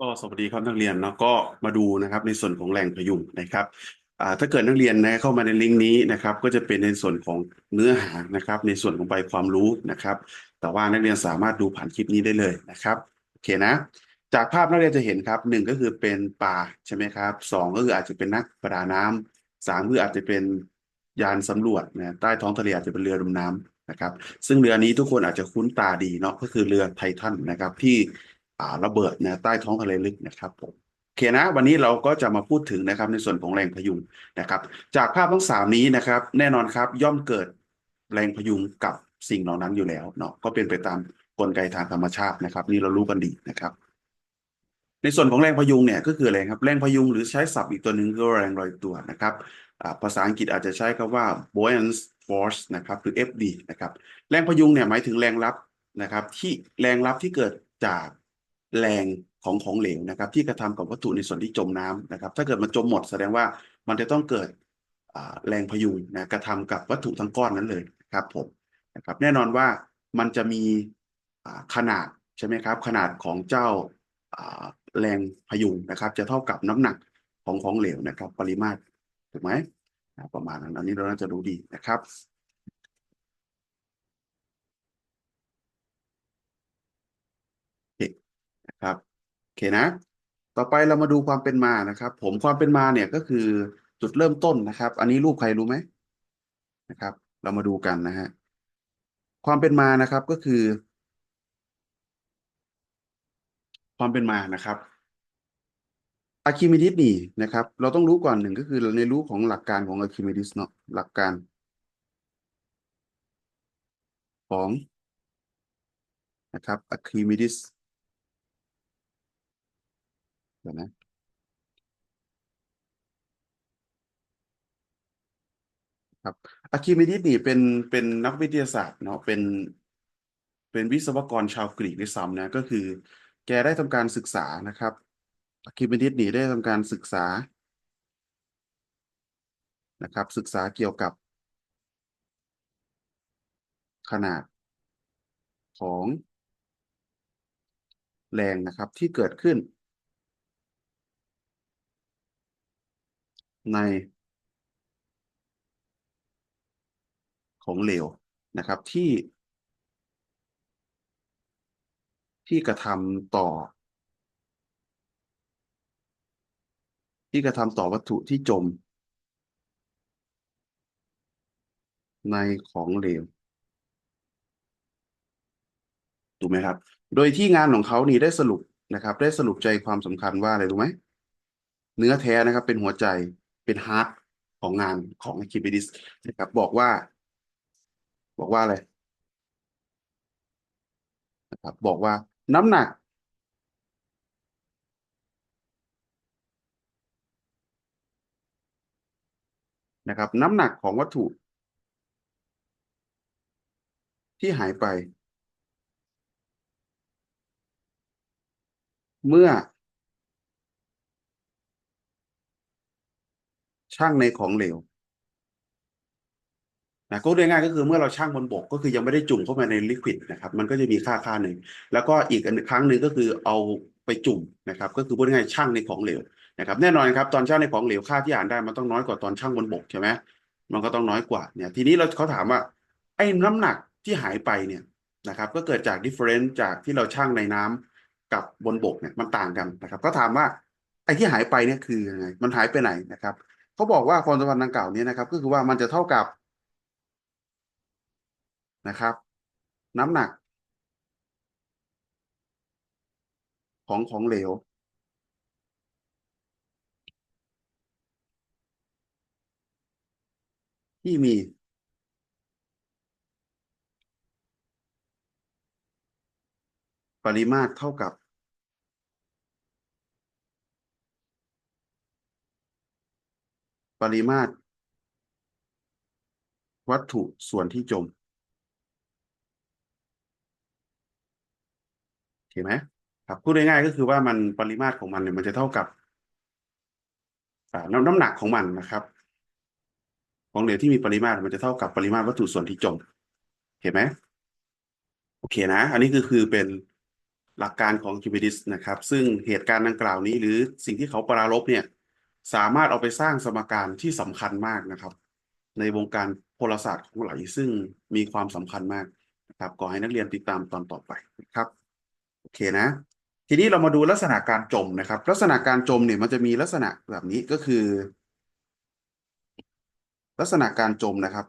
ก็สวัสดีครับนักเรียนเนาะก็มาดูนะครับในส่วนของแรงพยุงนะครับถ้าเกิดนักเรียนนะเข้ามาในลิงก์นี้นะครับ ก็จะเป็นในส่วนของเนื้อหานะครับ ในส่วนของใบความรู้นะครับ แต่ว่านักเรียนสามารถดูผ่านคลิปนี้ได้เลยนะครับโอเคนะ จากภาพนักเรียนจะเห็นครับหนึ่งก็คือเป็นป่าใช่ไหมครับสองก็คืออาจจะเป็นนักประดาน้ำสามคืออาจจะเป็นยานสำรวจนะใต้ท้องทะเลอาจจะเป็นเรือดำน้ำนะครับ ซึ่งเรือนี้ทุกคนอาจจะคุ้นตาดีเนาะก็คือเรือไททันนะครับที่ ระเบิดนะใต้ท้องทะเลลึกนะครับผมโอเคนะวันนี้เราก็จะมาพูดถึงนะครับในส่วนของแรงพยุงนะครับ จากภาพทั้งสามนี้นะครับ แน่นอนครับย่อมเกิดแรงพยุงกับสิ่งเหล่านั้นอยู่แล้วเนาะก็เป็นไปตามกลไกทางธรรมชาตินะครับ นี่เรารู้กันดีนะครับในส่วนของแรงพยุงเนี่ยก็คืออะไรครับแรงพยุงหรือใช้ศัพท์อีกตัวหนึ่งคือแรงลอยตัวนะครับภาษาอังกฤษอาจจะใช้คำว่า buoyant force นะครับหรือ FD นะครับแรงพยุงเนี่ยหมายถึงแรงรับนะครับที่แรงรับที่เกิดจาก แรงของของเหลวนะครับ ที่กระทำกับวัตถุในส่วนที่จมน้ำนะครับ ถ้าเกิดมันจมหมดแสดงว่ามันจะต้องเกิดแรงพยุงนะกระทำกับวัตถุทั้งก้อนนั้นเลยนะครับผมนะครับ แน่นอนว่ามันจะมีขนาดใช่ไหมครับ ขนาดของเจ้าแรงพยุงนะครับ จะเท่ากับน้ำหนักของของเหลวนะครับ ปริมาตรถูกไหมประมาณนั้นอันนี้เราน่าจะรู้ดีนะครับ โอเคนะครับโอ เคนะ ต่อไปเรามาดูความเป็นมานะครับ ผมความเป็นมาเนี่ยก็คือจุดเริ่มต้นนะครับ อันนี้รูปใครรู้ไหมนะครับ เรามาดูกันนะฮะความเป็นมานะครับก็คือ ความเป็นมานะครับอะคิมิดิสนี่นะครับ เราต้องรู้ก่อนหนึ่งก็คือในรู้ของหลักการของอะคิมิดิสเนาะหลักการ ของนะครับอะคิมิดิส เดี๋ยวนะ ครับอะคิมิดิสนี่เป็นเป็นนักวิทยาศาสตร์เนาะเป็นเป็นวิศวกรชาวกรีกด้วยซ้ำนะ ก็คือ แกได้ทำการศึกษานะครับอะคิมิดิสนี่ได้ทำการศึกษานะครับ ศึกษาเกี่ยวกับขนาดของแรงนะครับที่เกิดขึ้น ในของเหลวนะครับที่ ที่กระทำต่อ ที่กระทำต่อวัตถุที่จม ในของเหลวถูกไหมครับ โดยที่งานของเขานี่ได้สรุปนะครับ ได้สรุปใจความสำคัญว่าอะไรรู้ไหม เนื้อแท้นะครับเป็นหัวใจ เป็นฮาร์ดของงานของอะคิมิดิสนะครับ บอกว่า บอกว่าอะไรนะครับ บอกว่าน้ำหนัก นะครับ น้ำหนักของวัตถุ ที่หายไป เมื่อ ช่างในของเหลวนะก็เรียง่ายก็คือเมื่อเราช่างบนบกก็คือยังไม่ได้จุ่มเข้าไปในลิควิดนะครับมันก็จะมีค่าค่าหนึ่งแล้วก็อีกอันครั้งหนึ่งก็คือเอาไปจุ่มนะครับก็คือพูดง่ายช่างในของเหลวนะครับแน่นอนครับตอนช่างในของเหลวค่าที่อ่านได้มันต้องน้อยกว่าตอนช่างบนบกใช่ไหมมันก็ต้องน้อยกว่าเนี่ยทีนี้เราเขาถามว่าไอ้น้ำหนักที่หายไปเนี่ยนะครับก็เกิดจาก difference จากที่เราช่างในน้ำกับบนบกเนี่ยมันต่างกันนะครับก็ถามว่าไอ้ที่หายไปเนี่ยคือยังไงมันหายไปไหนนะครับ เขาบอกว่าความสัมพันธ์ดังกล่าวนี้นะครับ ก็คือว่ามันจะเท่ากับนะครับ น้ำหนัก ของของเหลวที่มี ปริมาตรเท่ากับ ปริมาตร วัตถุส่วนที่จม โอเคไหมครับพูดง่ายๆก็คือว่ามันปริมาตรของมันเนี่ยมันจะเท่ากับน้ำน้ำหนักของมันนะครับ ของเหลวที่มีปริมาตรมันจะเท่ากับปริมาตรวัตถุส่วนที่จมเห็นไหมโอเคนะ อันนี้คือคือเป็นหลักการของคิวบิดิสนะครับ ซึ่งเหตุการณ์ดังกล่าวนี้ หรือสิ่งที่เขาปรารภเนี่ย สามารถเอาไปสร้างสมการที่สำคัญมากนะครับ ในวงการโหราศาสตร์ของไหลซึ่งมีความสำคัญมากนะครับขอให้นักเรียนติดตามตอนต่อไปนะครับโอเคนะ ทีนี้เรามาดูลักษณะการจมนะครับ ลักษณะการจมเนี่ยมันจะมีลักษณะแบบนี้ก็คือ ลักษณะการจมนะครับ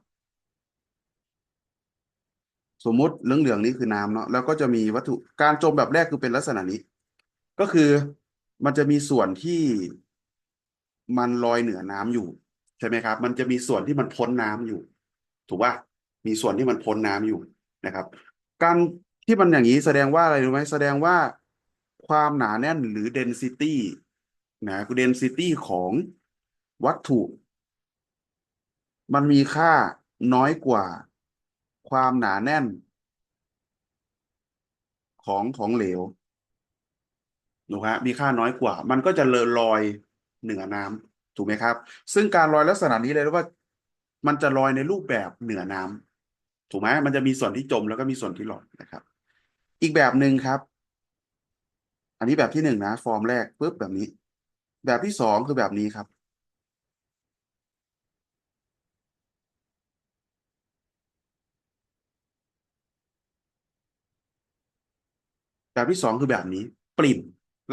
สมมติเหลืองๆนี้คือน้ำเนาะแล้วก็จะมีวัตถุการจมแบบแรกคือเป็นลักษณะนี้ ก็คือมันจะมีส่วนที่ มันลอยเหนือน้ำอยู่ ใช่ไหมครับ มันจะมีส่วนที่มันพ้นน้ำอยู่ ถูกป่ะมีส่วนที่มันพ้นน้ำอยู่นะครับ การที่มันอย่างนี้แสดงว่าอะไรรู้ไหมแสดงว่าความหนาแน่นหรือ density นะ density ของวัตถุ มันมีค่าน้อยกว่าความหนาแน่น ของของเหลวถูกฮะมีค่าน้อยกว่า มันก็จะเลอลอย เหนือน้ำถูกไหมครับ ซึ่งการลอยลักษณะนี้เลยเรียกว่า มันจะลอยในรูปแบบเหนือน้ำถูกไหมมันจะมีส่วนที่จมแล้วก็มีส่วนที่ลอยนะครับ อีกแบบหนึ่งครับ อันนี้แบบที่หนึ่งนะ ฟอร์มแรกปุ๊บแบบนี้ แบบที่สองคือแบบนี้ครับ แบบที่สองคือแบบนี้ ปริ่ม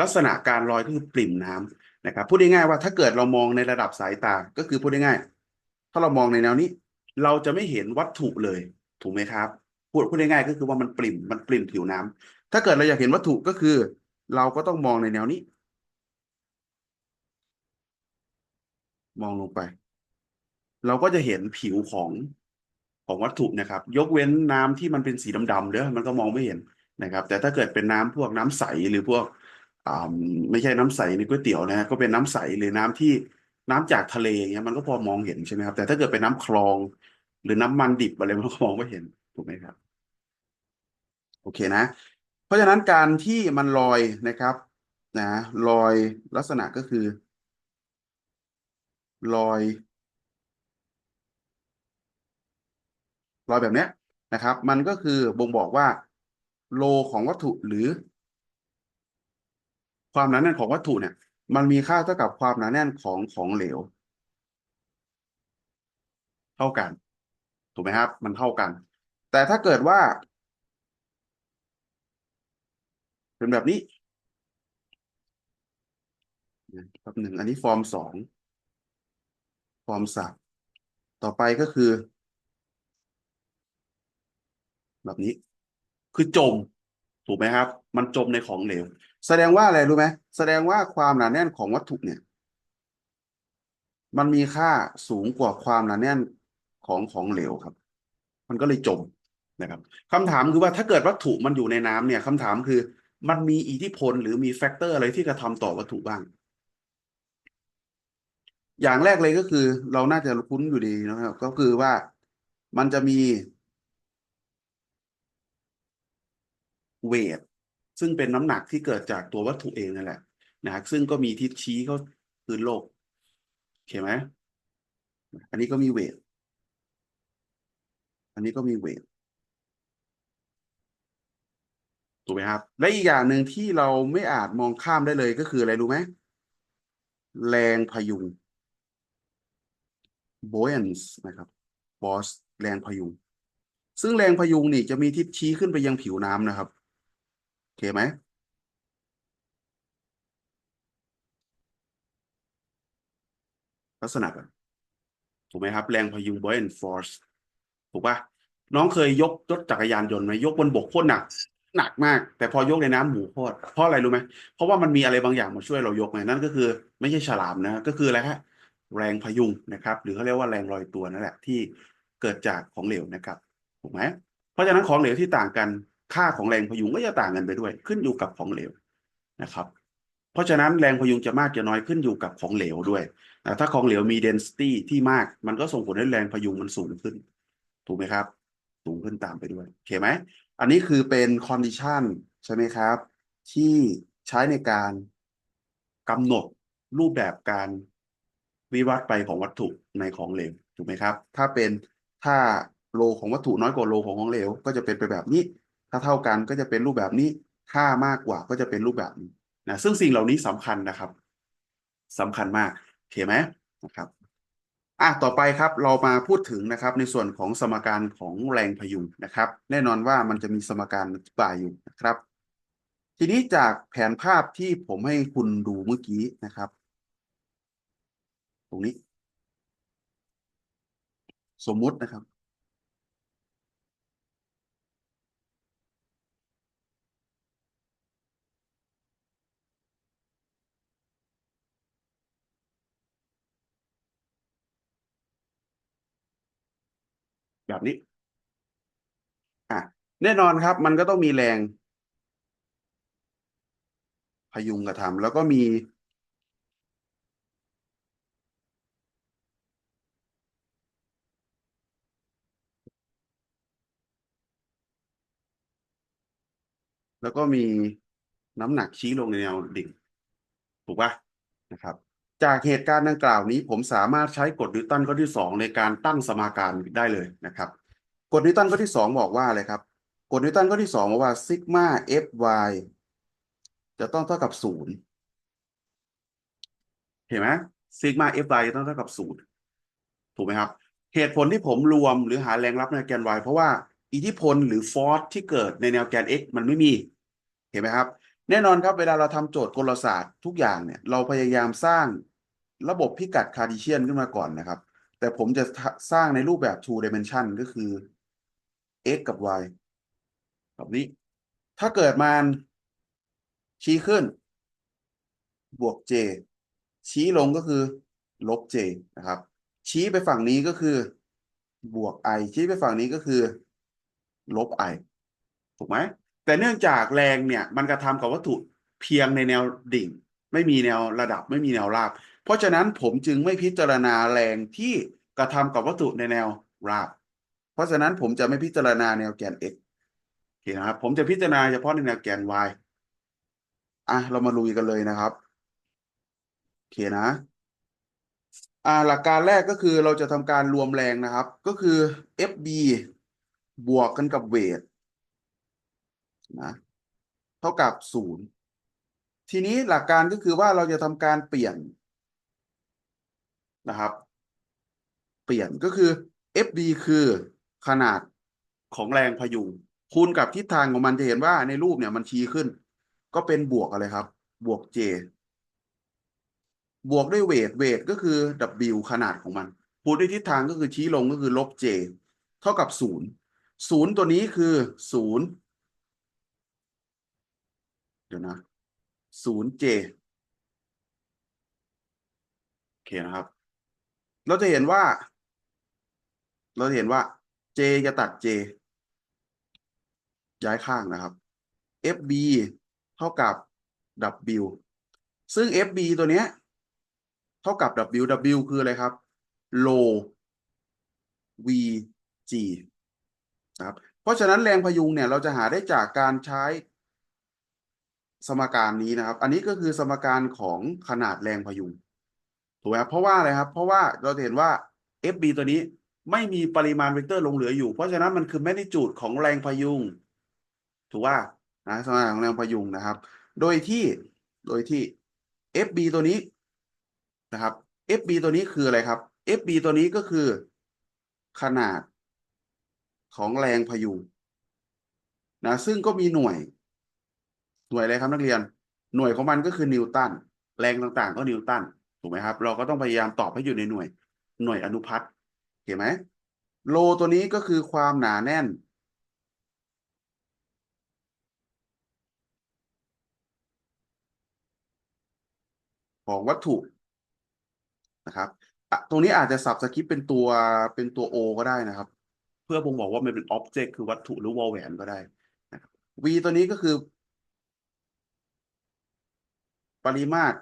ลักษณะการลอยก็คือปริ่มน้ำนะครับพูดง่ายๆว่าถ้าเกิดเรามองในระดับสายตาก็คือพูดง่ายๆถ้าเรามองในแนวนี้ เราจะไม่เห็นวัตถุเลย ถูกไหมครับพูดพูดง่ายๆก็คือว่ามันปริ่มมันปริ่มผิวน้ำถ้าเกิดเราอยากเห็นวัตถุก็คือ เราก็ต้องมองในแนวนี้ มองลงไป เราก็จะเห็นผิวของของวัตถุนะครับ ยกเว้นน้ำที่มันเป็นสีดำๆเด้อมันก็มองไม่เห็นนะครับ แต่ถ้าเกิดเป็นน้ำพวกน้ำใสหรือพวก ไม่ใช่น้ำใสในก๋วยเตี๋ยวนะก็เป็นน้ำใสหรือน้ำที่น้ำจากทะเลเงี้ยมันก็พอมองเห็นใช่ไหมครับ แต่ถ้าเกิดเป็นน้ำคลอง หรือน้ำมันดิบอะไรมันก็มองไม่เห็นถูกไหมครับ โอเคนะ เพราะฉะนั้นการที่มันลอยนะครับนะลอยลักษณะก็คือ ลอยลอยแบบเนี้ยนะครับ มันก็คือบ่งบอกว่า โลของวัตถุหรือ ความหนาแน่นของวัตถุเนี่ย มันมีค่าเท่ากับความหนาแน่นของของเหลว เท่ากัน ถูกไหมครับ มันเท่ากัน แต่ถ้าเกิดว่า เป็นแบบนี้ครับหนึ่งอันนี้ฟอร์มสองฟอร์มสามต่อไปก็คือ แบบนี้ คือจม ถูกไหมครับ มันจมในของเหลว แสดงว่าอะไรรู้ไหมแสดงว่าความหนาแน่นของวัตถุเนี่ย มันมีค่าสูงกว่าความหนาแน่นของของเหลวครับ มันก็เลยจมนะครับคำถามคือว่าถ้าเกิดวัตถุมันอยู่ในน้ำเนี่ยคำถามคือ มันมีอิทธิพลหรือมีแฟกเตอร์อะไรที่กระทำต่อวัตถุบ้าง อย่างแรกเลยก็คือ เราน่าจะคุ้นอยู่ดีนะครับ ก็คือว่ามันจะมีเวท ซึ่งเป็นน้ำหนักที่เกิดจากตัววัตถุเองนั่นแหละนะครับซึ่งก็มีทิศชี้เข้าพื้นโลกโอเคไหมอันนี้ก็มีเวทอันนี้ก็มีเวทถูกไหมครับ และอีกอย่างหนึ่งที่เราไม่อาจมองข้ามได้เลยก็คืออะไรรู้ไหมแรงพยุง buoyance นะครับ force แรงพยุง ซึ่งแรงพยุงนี่จะมีทิศชี้ขึ้นไปยังผิวน้ำนะครับ เคไหมลักษณะแบบถูกไหมครับ แรงพยุง buoyant force ถูกปะน้องเคยยกรถจักรยานยนต์ไหมยกบนบกโคตรหนัก หนักมาก แต่พอยกในน้ำหมูโคตรเพราะอะไรรู้ไหมเพราะว่ามันมีอะไรบางอย่างมาช่วยเรายกไงนั่นก็คือ ไม่ใช่ฉลามนะก็คืออะไรฮะแรงพยุงนะครับ หรือเขาเรียกว่าแรงลอยตัวนั่นแหละที่เกิดจากของเหลวนะครับถูกไหมเพราะฉะนั้นของเหลวที่ต่างกัน ค่าของแรงพยุงก็จะต่างกันไปด้วย ขึ้นอยู่กับของเหลวนะครับ เพราะฉะนั้นแรงพยุงจะมากจะน้อยขึ้นอยู่กับของเหลวด้วยนะถ้าของเหลวมี density ที่มากมันก็ส่งผลให้แรงพยุงมันสูงขึ้น ถูกไหมครับ สูงขึ้นตามไปด้วยโอเคไหมอันนี้คือเป็น condition ใช่ไหมครับ ที่ใช้ในการกำหนดรูปแบบการวิวัฒน์ไปของวัตถุในของเหลวถูกไหมครับ ถ้าเป็นถ้าโลของวัตถุน้อยกว่าโลของของเหลว ก็จะเป็นไปแบบนี้ ถ้าเท่ากันก็จะเป็นรูปแบบนี้ค่ามากกว่าก็จะเป็นรูปแบบนี้นะซึ่งสิ่งเหล่านี้สำคัญนะครับสำคัญมากโอเคไหมนะครับอะต่อไปครับเรามาพูดถึงนะครับในส่วนของสมการของแรงพยุงนะครับ แน่นอนว่ามันจะมีสมการอธิบายอยู่นะครับ ทีนี้จากแผนภาพที่ผมให้คุณดูเมื่อกี้นะครับ ตรงนี้ สมมุตินะครับ แบบนี้ อะ แน่นอนครับ มันก็ต้องมีแรง พยุงกระทำแล้วก็มี แล้วก็มีน้ำหนักชี้ลงในแนวดิ่ง ถูกปะนะครับ จากเหตุการณ์ดังกล่าวนี้ ผมสามารถใช้กฎนิวตันข้อที่สองในการตั้งสมการได้เลยนะครับ กฎนิวตันข้อที่สองบอกว่าอะไรครับ กฎนิวตันข้อที่สองบอกว่าซิกมา fy จะต้องเท่ากับศูนย์เห็นไหมซิกมา fy จะต้องเท่ากับศูนย์ถูกไหมครับ เหตุผลที่ผมรวมหรือหาแรงรับในแกน y เพราะว่าอิทธิพลหรือฟอร์สที่เกิดในแนวแกน x มันไม่มี เห็นไหมครับ แน่นอนครับเวลาเราทำโจทย์กลศาสตร์ทุกอย่างเนี่ยเราพยายามสร้างระบบพิกัดคาร์ดิเชียนขึ้นมาก่อนนะครับ แต่ผมจะสร้างในรูปแบบ two dimension ก็คือ x กับ y แบบนี้ ถ้าเกิดมันชี้ขึ้น บวก j ชี้ลงก็คือ ลบ j นะครับ ชี้ไปฝั่งนี้ก็คือบวก i ชี้ไปฝั่งนี้ก็คือ ลบ i ถูกไหม แต่เนื่องจากแรงเนี่ยมันกระทำกับวัตถุเพียงในแนวดิ่ง ไม่มีแนวระดับไม่มีแนวราบ เพราะฉะนั้นผมจึงไม่พิจารณาแรงที่กระทำกับวัตถุในแนวราบ เพราะฉะนั้นผมจะไม่พิจารณาแนวแกน x โอเคนะครับ ผมจะพิจารณาเฉพาะในแนวแกน y อะเรามาลุยกันเลยนะครับโอเคนะอ่าหลักการแรกก็คือเราจะทำการรวมแรงนะครับ ก็คือ FB บวกกันกับเวท นะเท่ากับศูนย์ทีนี้หลักการก็คือว่าเราจะทำการเปลี่ยนนะครับ เปลี่ยนก็คือ FB คือขนาดของแรงพยุงคูณกับทิศทางของมันจะเห็นว่าในรูปเนี่ยมันชี้ขึ้น ก็เป็นบวกอะไรครับ บวก J บวกด้วยเวทเวทก็คือ W ขนาดของมันคูณด้วยทิศทางก็คือชี้ลงก็คือลบ J เท่ากับศูนย์ศูนย์ตัวนี้คือศูนย์ เดี๋ยวนะศูนย์ J โอเคนะครับ เราจะเห็นว่า เราจะเห็นว่า J จะตัด J ย้ายข้างนะครับ FB เท่ากับ W ซึ่ง FB ตัวเนี้ย เท่ากับ W W คืออะไรครับ low VG นะครับ เพราะฉะนั้นแรงพยุงเนี่ยเราจะหาได้จากการใช้ สมการนี้นะครับ อันนี้ก็คือสมการของขนาดแรงพยุงถูกไหมครับเพราะว่าอะไรครับ เพราะว่าเราเห็นว่า FB ตัวนี้ไม่มีปริมาณเวกเตอร์ลงเหลืออยู่ เพราะฉะนั้นมันคือแมกนิจูดของแรงพยุงถูกว่านะสมการของแรงพยุงนะครับ โดยที่โดยที่ FB ตัวนี้นะครับ FB ตัวนี้คืออะไรครับ FB ตัวนี้ก็คือขนาดของแรงพยุงนะซึ่งก็มีหน่วย หน่วยอะไรครับนักเรียน หน่วยของมันก็คือนิวตันแรงต่างๆ ก็นิวตันถูกไหมครับ เราก็ต้องพยายามตอบให้อยู่ในหน่วย หน่วยอนุพัตเห็นไหมโลตัวนี้ก็คือความหนาแน่น ของวัตถุนะครับอะตรงนี้อาจจะสับสคริปเป็นตัวเป็นตัว O ก็ได้นะครับ เพื่อบ่งบอกว่ามันเป็น object คือวัตถุหรือวอลแหวนก็ได้นะครับ V ตัวนี้ก็คือ ปริมาตร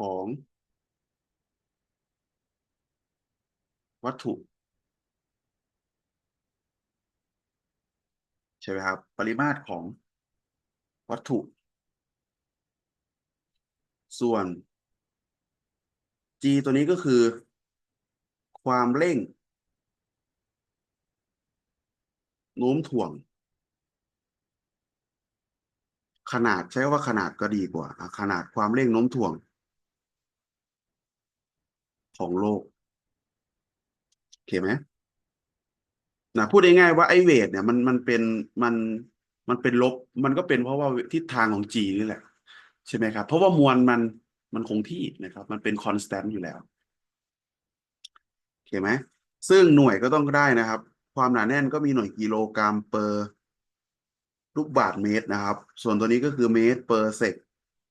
ของวัตถุ ใช่ไหมครับ ปริมาตรของวัตถุ ส่วน G ตัวนี้ก็คือ ความเร่ง โน้มถ่วง ขนาดใช้คำว่าขนาดก็ดีกว่า ขนาดความเร่งโน้มถ่วง ของโลกโอเคไหมนะพูดง่ายๆว่าไอเวทเนี่ยมันมันเป็นมันมันเป็นลบ มันก็เป็นเพราะว่าทิศทางของ G นี่แหละ ใช่ไหมครับ เพราะว่ามวลมันมันคงที่นะครับ มันเป็นคอนสแตนต์อยู่แล้วโอเคไหมซึ่งหน่วยก็ต้องได้นะครับ ความหนาแน่นก็มีหน่วยกิโลกรัมเปอร์ลูกบาศก์เมตรนะครับ ส่วนตัวนี้ก็คือเมตรเปอร์เซก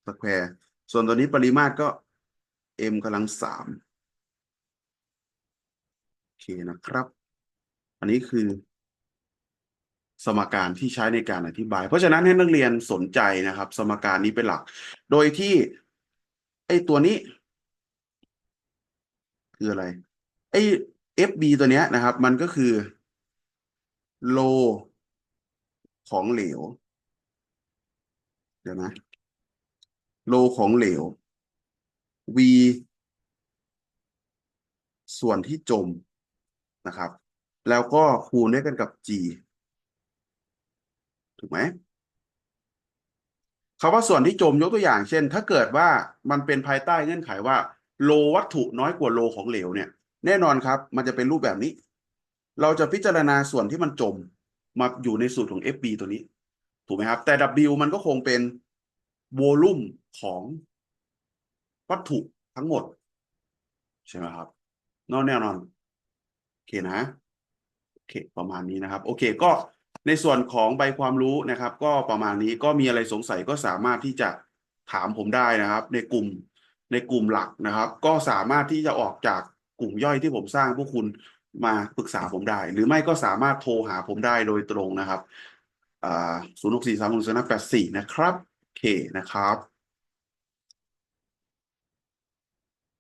สแควร์ส่วนตัวนี้ปริมาตรก็ m กำลังสามโอเคนะครับ อันนี้คือ สมการที่ใช้ในการอธิบาย เพราะฉะนั้นให้นักเรียนสนใจนะครับ สมการนี้เป็นหลัก โดยที่ ไอ้ตัวนี้ คืออะไร ไอ้ FB ตัวเนี้ยนะครับ มันก็คือ โลของเหลวเดี๋ยวนะโลของเหลว V ส่วนที่จมนะครับ แล้วก็คูณด้วยกันกับ G ถูกไหมคำว่าส่วนที่จมยกตัวอย่าง เช่น ถ้าเกิดว่ามันเป็นภายใต้เงื่อนไขว่า โลวัตถุน้อยกว่าโลของเหลวเนี่ย แน่นอนครับ มันจะเป็นรูปแบบนี้ เราจะพิจารณาส่วนที่มันจมมาอยู่ในสูตรของ FB ตัวนี้ ถูกไหมครับ แต่ W มันก็คงเป็นโวลุ่มของวัตถุทั้งหมด ใช่ไหมครับ นอนแน่นอน โอเคนะ โอเค ประมาณนี้นะครับ โอเค ก็ในส่วนของใบความรู้นะครับ ก็ประมาณนี้ก็มีอะไรสงสัยก็สามารถที่จะถามผมได้นะครับ ในกลุ่มในกลุ่มหลักนะครับ ก็สามารถที่จะออกจากกลุ่มย่อยที่ผมสร้างพวกคุณ มาปรึกษาผมได้ หรือไม่ก็สามารถโทรหาผมได้โดยตรงนะครับศูนย์หกสี่สามหนึ่งศูนย์แปดสี่นะครับ โอเคนะครับ